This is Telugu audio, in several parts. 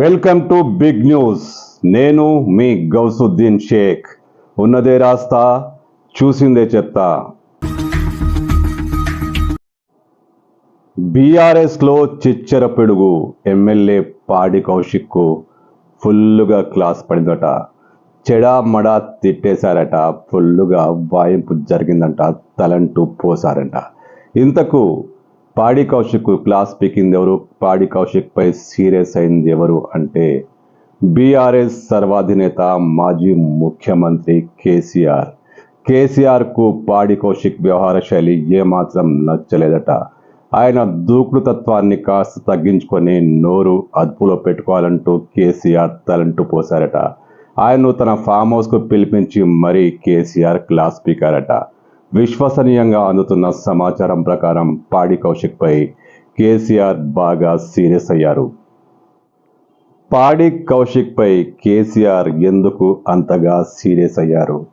Welcome to big news. నేను మీ గౌసుద్దీన్ షేక్. ఉన్నదే రాస్తా చూసిందే చెప్తా బీఆర్ఎస్లో చిచ్చర పిడుగు. ఎమ్మెల్యే పాడి కౌశిక్కు ఫుల్లుగా క్లాస్ పడిందట. చెడా మడా తిట్టేశారట. ఫుల్లుగా వాయింపు జరిగిందంట. తలంటూ పోసారంట. ఇంతకు పాడి కౌశిక్ క్లాస్ పీకింది ఎవరు? పాడి కౌశిక్ పై సీరియస్ అయింది ఎవరు అంటే బీఆర్ఎస్ సర్వాధినేత మాజీ ముఖ్యమంత్రి కేసీఆర్. కేసీఆర్కు పాడి కౌశిక్ వ్యవహార శైలి ఏమాత్రం నచ్చలేదట. ఆయన దూకుడు తత్వాన్ని కాస్త తగ్గించుకొని నోరు అదుపులో పెట్టుకోవాలంటూ కేసీఆర్ తలంటూ పోశారట. ఆయన్ను తన ఫామ్ హౌస్కు పిలిపించి మరీ కేసీఆర్ క్లాస్ పీకారట. విశ్వసనీయంగా అందుతున్న సమాచారం ప్రకారం పాడి కౌశిక్పై కేసీఆర్ బాగా సీరియస్ అయ్యారు. పాడి కౌశిక్పై కేసీఆర్ ఎందుకు అంతగా సీరియస్ అయ్యారు?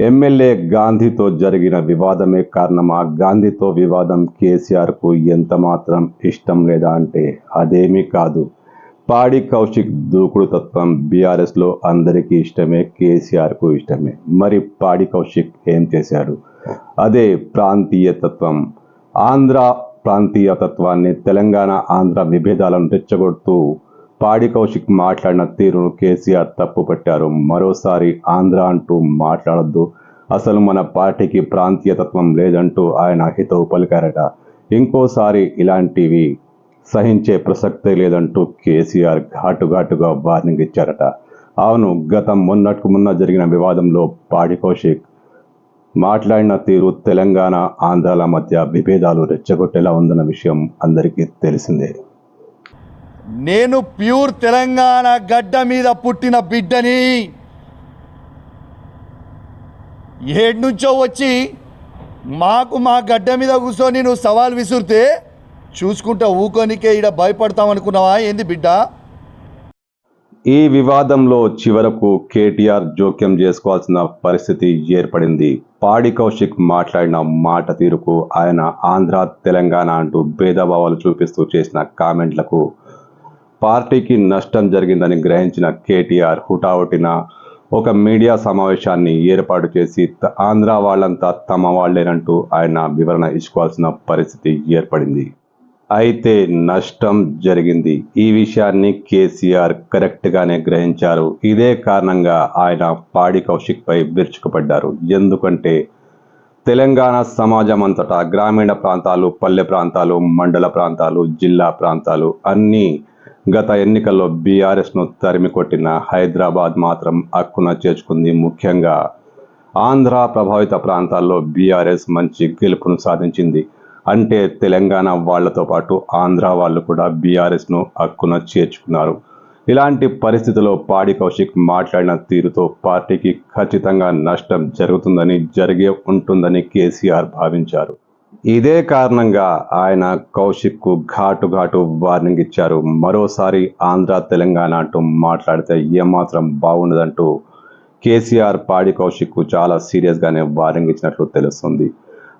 ఎమ్మెల్యే గాంధీతో జరిగిన వివాదమే కారణమా? గాంధీతో వివాదం కేసీఆర్కు ఎంతమాత్రం ఎంత మాత్రం ఇష్టం లేదా అంటే అదేమీ కాదు. పాడి కౌశిక్ దూకుడు తత్వం బీఆర్ఎస్లో అందరికీ ఇష్టమే కేసీఆర్కు ఇష్టమే. మరి పాడి కౌశిక్ ఏం చేశాడు అదే ప్రాంతీయ తత్వం. ఆంధ్ర ప్రాంతీయ తత్వాన్ని తెలంగాణ ఆంధ్ర విభేదాలను రెచ్చగొడుతూ పాడి కౌశిక్ మాట్లాడిన తీరును కేసీఆర్ తప్పు పెట్టారు. మరోసారి ఆంధ్ర అంటూ మాట్లాడొద్దు. అసలు మన పార్టీకి ప్రాంతీయ తత్వం లేదంటూ ఆయన హితవు పలికారట. ఇంకోసారి ఇలాంటివి సహించే ప్రసక్తే లేదంటూ కేసీఆర్ ఘాటుఘాటుగా వార్నింగ్ ఇచ్చారట. అవును గతం మొన్నటికి మొన్న జరిగిన వివాదంలో పాడి కౌశిక్ మాట్లాడిన తీరు తెలంగాణ ఆంధ్రాల మధ్య విభేదాలు రెచ్చగొట్టేలా ఉందన్న విషయం అందరికీ తెలిసిందే. నేను ప్యూర్ తెలంగాణ గడ్డ మీద పుట్టిన బిడ్డని ఏడు నుంచో వచ్చి మాకు మా గడ్డ మీద కూర్చొని నువ్వు సవాల్ విసురితే చూసుకుంటా ఊకోనికే ఈడ భయపడతామనుకున్నావా? ఏంది బిడ్డ? ఈ వివాదంలో చివరకు కేటీఆర్ జోక్యం చేసుకోవాల్సిన పరిస్థితి ఏర్పడింది. పాడి కౌశిక్ మాట్లాడిన మాట తీరుకు ఆయన ఆంధ్ర తెలంగాణ అంటూ భేదభావాలు చూపిస్తూ చేసిన కామెంట్లకు పార్టీకి నష్టం జరిగిందని గ్రహించిన కేటీఆర్ హుటాహుటిన ఒక మీడియా సమావేశాన్ని ఏర్పాటు చేసి ఆంధ్ర వాళ్ళంతా తమ వాళ్ళేనంటూ ఆయన వివరణ ఇచ్చుకోవాల్సిన పరిస్థితి ఏర్పడింది. అయితే నష్టం జరిగింది. ఈ విషయాన్ని కేసీఆర్ కరెక్ట్ గానే గ్రహించారు. ఇదే కారణంగా ఆయన పాడి కౌశిక్ పై విరుచుకుపడ్డారు. ఎందుకంటే తెలంగాణ సమాజం అంతటా గ్రామీణ ప్రాంతాలు పల్లె ప్రాంతాలు మండల ప్రాంతాలు జిల్లా ప్రాంతాలు అన్నీ గత ఎన్నికల్లో బీఆర్ఎస్ను తరిమి కొట్టిన హైదరాబాద్ మాత్రం హక్కున చేర్చుకుంది. ముఖ్యంగా ఆంధ్ర ప్రభావిత ప్రాంతాల్లో బీఆర్ఎస్ మంచి గెలుపును సాధించింది. అంటే తెలంగాణ వాళ్ళతో పాటు ఆంధ్ర వాళ్ళు కూడా బీఆర్ఎస్ను హక్కున చేర్చుకున్నారు. ఇలాంటి పరిస్థితిలో పాడి కౌశిక్ మాట్లాడిన తీరుతో పార్టీకి ఖచ్చితంగా నష్టం జరుగుతుందని జరిగే ఉంటుందని కేసీఆర్ భావించారు. ఇదే కారణంగా ఆయన కౌశిక్కు ఘాటు ఘాటు వార్నింగ్ ఇచ్చారు. మరోసారి ఆంధ్ర తెలంగాణ అంటూ మాట్లాడితే ఏమాత్రం బాగుండదంటూ కేసీఆర్ పాడి కౌశిక్కు చాలా సీరియస్గానే వార్నింగ్ ఇచ్చినట్లు తెలుస్తుంది.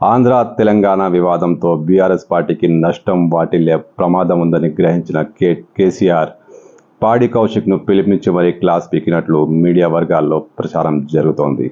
ఆంధ్ర తెలంగాణ వివాదంతో బీఆర్ఎస్ పార్టీకి నష్టం వాటిల్లే ప్రమాదం ఉందని గ్రహించిన కే కేసీఆర్. పాడి కౌశిక్ను పిలిపించి మరీ క్లాస్ పీకినట్లు మీడియా వర్గాల్లో ప్రచారం జరుగుతోంది.